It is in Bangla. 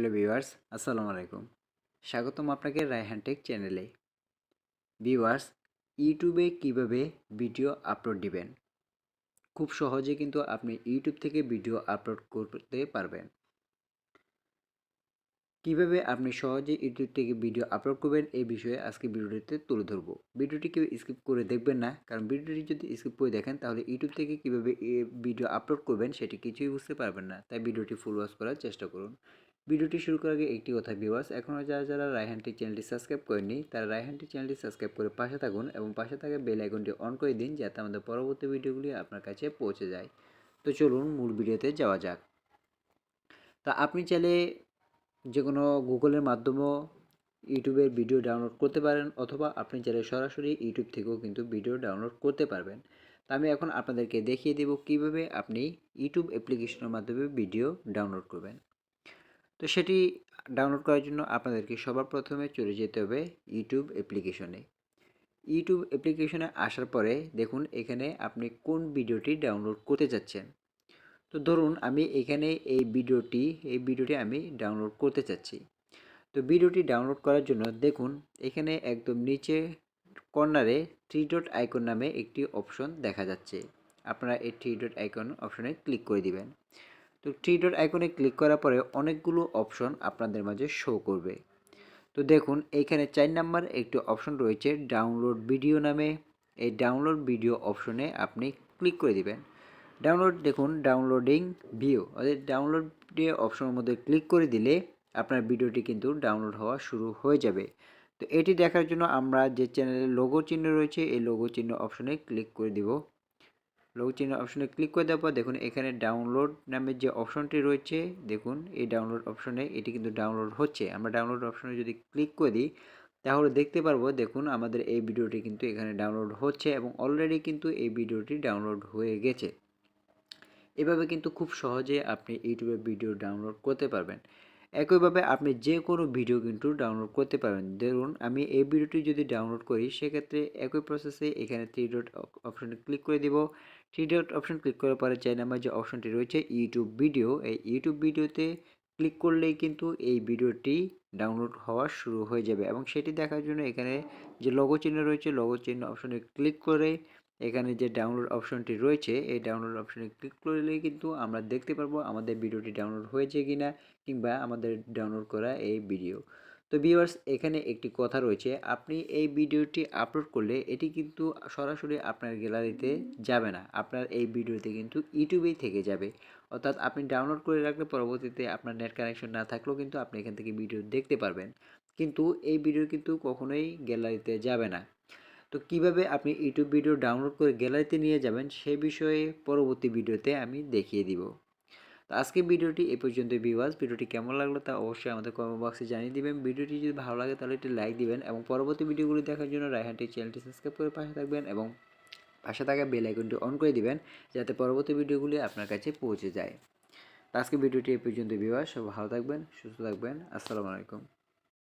হ্যালো ভিউয়ার্স, আসসালামু আলাইকুম। স্বাগতম আপনাকে রায়হান টেক চ্যানেলে। ভিউয়ার্স, ইউটিউবে কীভাবে ভিডিও আপলোড দিবেন? খুব সহজে কিন্তু আপনি ইউটিউব থেকে ভিডিও আপলোড করতে পারবেন। কীভাবে আপনি সহজে ইউটিউব থেকে ভিডিও আপলোড করবেন, এই বিষয়ে আজকে ভিডিওটিতে তুলে ধরবো। ভিডিওটি কেউ স্কিপ করে দেখবেন না, কারণ ভিডিওটি যদি স্কিপ করে দেখেন, তাহলে ইউটিউব থেকে কীভাবে ভিডিও আপলোড করবেন, সেটি কিছুই বুঝতে পারবেন না। তাই ভিডিওটি ফুল ওয়াচ করার চেষ্টা করুন। ভিডিওটি শুরু করার আগে একটি কথা ভিউয়ার্স এখনও যারা যারা রায়হানটি চ্যানেলটি সাবস্ক্রাইব করেনি তারা রায়হানটি চ্যানেলটি সাবস্ক্রাইব করে পাশে থাকুন এবং পাশে থাকা বেল আইকনটি অন করে দিন যাতে আমাদের পরবর্তী ভিডিওগুলি আপনার কাছে পৌঁছে যায়। তো চলুন মূল ভিডিওতে যাওয়া যাক। তা আপনি চাইলে যে কোনো গুগলের মাধ্যমেও ইউটিউবের ভিডিও ডাউনলোড করতে পারেন অথবা আপনি চাইলে সরাসরি ইউটিউব থেকেও কিন্তু ভিডিও ডাউনলোড করতে পারবেন। তা আমি এখন আপনাদেরকে দেখিয়ে দেব কীভাবে আপনি ইউটিউব অ্যাপ্লিকেশনের মাধ্যমে ভিডিও ডাউনলোড করবেন। তো সেটি ডাউনলোড করার জন্য আপনাদেরকে সবার প্রথমে চলে যেতে হবে ইউটিউব অ্যাপ্লিকেশনে ইউটিউব অ্যাপ্লিকেশনে আসার পরে দেখুন এখানে আপনি কোন ভিডিওটি ডাউনলোড করতে চাচ্ছেন। তো ধরুন আমি এখানে এই ভিডিওটি এই ভিডিওটি আমি ডাউনলোড করতে চাচ্ছি। তো ভিডিওটি ডাউনলোড করার জন্য দেখুন এখানে একদম নিচে কর্নারে থ্রি ডট আইকন নামে একটি অপশন দেখা যাচ্ছে। আপনারা এই থ্রি ডট আইকন অপশনে ক্লিক করে দিবেন। তো থ্রি ডট আইকনে ক্লিক করার পরে অনেকগুলো অপশন আপনাদের মাঝে শো করবে। তো দেখুন এইখানে চার নাম্বার একটি অপশন রয়েছে ডাউনলোড ভিডিও নামে। এই ডাউনলোড ভিডিও অপশনে আপনি ক্লিক করে দিবেন। ডাউনলোড দেখুন ডাউনলোডিং ভিউ অর্থাৎ ডাউনলোড অপশনের মধ্যে ক্লিক করে দিলে আপনার ভিডিওটি কিন্তু ডাউনলোড হওয়া শুরু হয়ে যাবে। তো এটি দেখার জন্য আমরা যে চ্যানেলের লোগো চিহ্ন রয়েছে, এই লোগো চিহ্ন অপশনে ক্লিক করে দিব। লোগো চিহ্ন অপশনে ক্লিক করে দেওয়ার পর দেখুন এখানে ডাউনলোড নামের যে অপশনটি রয়েছে, দেখুন এই ডাউনলোড অপশনে এটি কিন্তু ডাউনলোড হচ্ছে। আমরা ডাউনলোড অপশনে যদি ক্লিক করে দিই, তাহলে দেখতে পারব দেখুন আমাদের এই ভিডিওটি কিন্তু এখানে ডাউনলোড হচ্ছে এবং অলরেডি কিন্তু এই ভিডিওটি ডাউনলোড হয়ে গেছে। এভাবে কিন্তু খুব সহজে আপনি ইউটিউবে ভিডিও ডাউনলোড করতে পারবেন। একইভাবে আপনি যে কোনো ভিডিও কিন্তু ডাউনলোড করতে পারবেন। ধরুন, আমি এই ভিডিওটি যদি ডাউনলোড করি, সেক্ষেত্রে একই প্রসেসে এখানে থ্রি ডট অপশনে ক্লিক করে দিব। থ্রি ডট অপশন ক্লিক করার পরে চাই নাম্বার যে অপশনটি রয়েছে ইউটিউব ভিডিও এই ইউটিউব ভিডিওতে ক্লিক করলেই কিন্তু এই ভিডিওটি ডাউনলোড হওয়া শুরু হয়ে যাবে। এবং সেটি দেখার জন্য এখানে যে লগো চিহ্ন রয়েছে লগো চিহ্ন অপশনে ক্লিক করে এখানে যে ডাউনলোড অপশনটি রয়েছে, এই ডাউনলোড অপশনে ক্লিক করলেই কিন্তু আমরা দেখতে পারব আমাদের ভিডিওটি ডাউনলোড হয়েছে কি না কিংবা আমাদের ডাউনলোড করা এই ভিডিও তো ভিউয়ার্স এখানে একটি কথা রয়েছে, আপনি এই ভিডিওটি আপলোড করলে এটি কিন্তু সরাসরি আপনার গ্যালারিতে যাবে না, আপনার এই ভিডিওতে কিন্তু ইউটিউবেই থেকে যাবে। অর্থাৎ আপনি ডাউনলোড করে রাখলে পরবর্তীতে আপনার নেট কানেকশন না থাকলেও কিন্তু আপনি এখান থেকে ভিডিও দেখতে পারবেন। কিন্তু এই ভিডিও কিন্তু কখনোই গ্যালারিতে যাবে না। তো কীভাবে আপনি ইউটিউব ভিডিও ডাউনলোড করে গ্যালারিতে নিয়ে যাবেন সেই বিষয়ে পরবর্তী ভিডিওতে আমি দেখিয়ে দিব। তো আজকে ভিডিওটি এ পর্যন্ত ভিউয়ার্স ভিডিওটি কেমন লাগল তা অবশ্যই আমাদের কমেন্ট বক্সে জানিয়ে দিবেন। ভিডিওটি যদি ভালো লাগে তাহলে একটি লাইক দিবেন এবং পরবর্তী ভিডিওগুলি দেখার জন্য রায়হানটি চ্যানেলটি সাবস্ক্রাইব করে পাশে থাকবেন এবং পাশে থাকা বেল আইকনটি অন করে দিবেন যাতে পরবর্তী ভিডিওগুলি আপনার কাছে পৌঁছে যায়। আজকে ভিডিওটি এ পর্যন্ত ভিউয়ার্স সব ভালো থাকবেন, সুস্থ থাকবেন, আসসালামু আলাইকুম।